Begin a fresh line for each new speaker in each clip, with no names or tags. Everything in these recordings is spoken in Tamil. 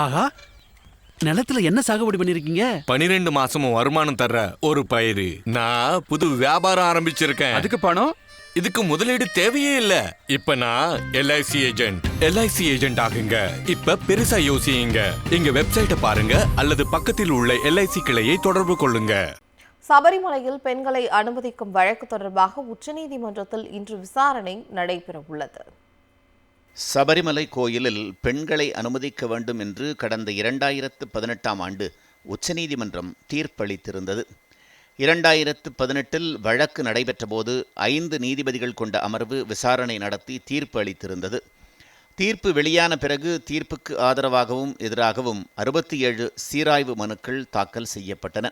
ஆஹா நிலத்துல என்ன சாகுபடி பண்ணிருக்கீங்க?
பனிரெண்டு மாசமும் வருமானம் தர்ற ஒரு பயிர் நான் புது வியாபாரம் ஆரம்பிச்சிருக்கேன்.
அதுக்கு பணம்?
இதுக்கு முதலீடு தேவையே இல்ல. இப்ப நான் எல்ஐசி ஏஜென்ட் எல்ஐசி ஏஜென்ட் ஆகுங்க. இப்ப பெருசா யோசியுங்க. எங்க வெப்சைட்டை பாருங்க அல்லது பக்கத்தில் உள்ள எல்ஐசி கிளையை தொடர்பு கொள்ளுங்க.
சபரிமலையில் பெண்களை அனுமதிக்கும் வழக்கு தொடர்பாக உச்சநீதிமன்றத்தில் இன்று விசாரணை நடைபெற உள்ளது
சபரிமலை கோயிலில் பெண்களை அனுமதிக்க வேண்டும் என்று கடந்த இரண்டாயிரத்து பதினெட்டாம் ஆண்டு உச்சநீதிமன்றம் தீர்ப்பளித்திருந்தது. இரண்டாயிரத்து பதினெட்டில் வழக்கு நடைபெற்றபோது ஐந்து நீதிபதிகள் கொண்ட அமர்வு விசாரணை நடத்தி தீர்ப்பு அளித்திருந்தது. தீர்ப்பு வெளியான பிறகு தீர்ப்புக்கு ஆதரவாகவும் எதிராகவும் அறுபத்தி ஏழு சீராய்வு மனுக்கள் தாக்கல் செய்யப்பட்டன.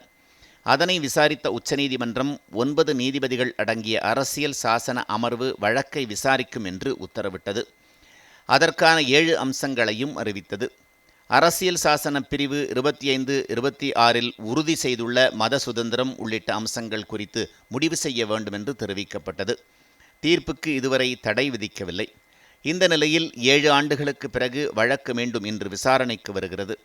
அதனை விசாரித்த உச்சநீதிமன்றம் ஒன்பது நீதிபதிகள் அடங்கிய அரசியல் சாசன அமர்வு வழக்கை விசாரிக்கும் என்று உத்தரவிட்டது. அதற்கான ஏழு அம்சங்களையும் அறிவித்தது. அரசியல் சாசன பிரிவு இருபத்தி ஐந்து இருபத்தி ஆறில் உறுதி செய்துள்ள மத சுதந்திரம் உள்ளிட்ட அம்சங்கள் குறித்து முடிவு செய்ய வேண்டும் என்று தெரிவிக்கப்பட்டது. தீர்ப்புக்கு இதுவரை தடை விதிக்கவில்லை. இந்த நிலையில் ஏழு ஆண்டுகளுக்கு பிறகு வழக்கு மீண்டும் இன்று விசாரணைக்கு வருகிறது.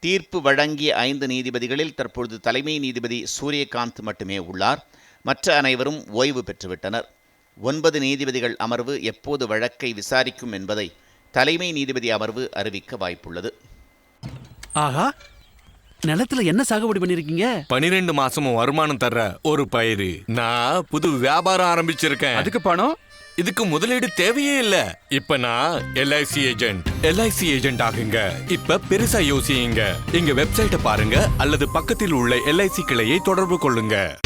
தீர்ப்பு வழங்கிய ஐந்து நீதிபதிகளில் தற்பொழுது தலைமை நீதிபதி சூரியகாந்த் மட்டுமே உள்ளார். மற்ற அனைவரும் ஓய்வு பெற்றுவிட்டனர். ஒன்பது நீதிபதிகள் அமர்வு எப்போது வழக்கை விசாரிக்கும் என்பதை தலைமை நீதிபதி அமர்வு அறிவிக்க வாய்ப்புள்ளது.
ஆஹா நிலத்துல என்ன சாகுபடி பண்ணிருக்கீங்க?
பனிரெண்டு மாசமும் வருமானம் தர்ற ஒரு பயிர் நான் புது வியாபாரம் ஆரம்பிச்சிருக்கேன்.
அதுக்கு பணம்?
இதுக்கு முதலீடு தேவையே இல்ல. இப்ப நான் எல்ஐசி ஏஜென்ட் எல்ஐசி ஏஜென்ட் ஆகுங்க. இப்ப பெருசா யோசியுங்க. எங்க வெப்சைட்டை பாருங்க. அல்லது பக்கத்தில் உள்ள எல்ஐசி கிளையை தொடர்பு கொள்ளுங்க.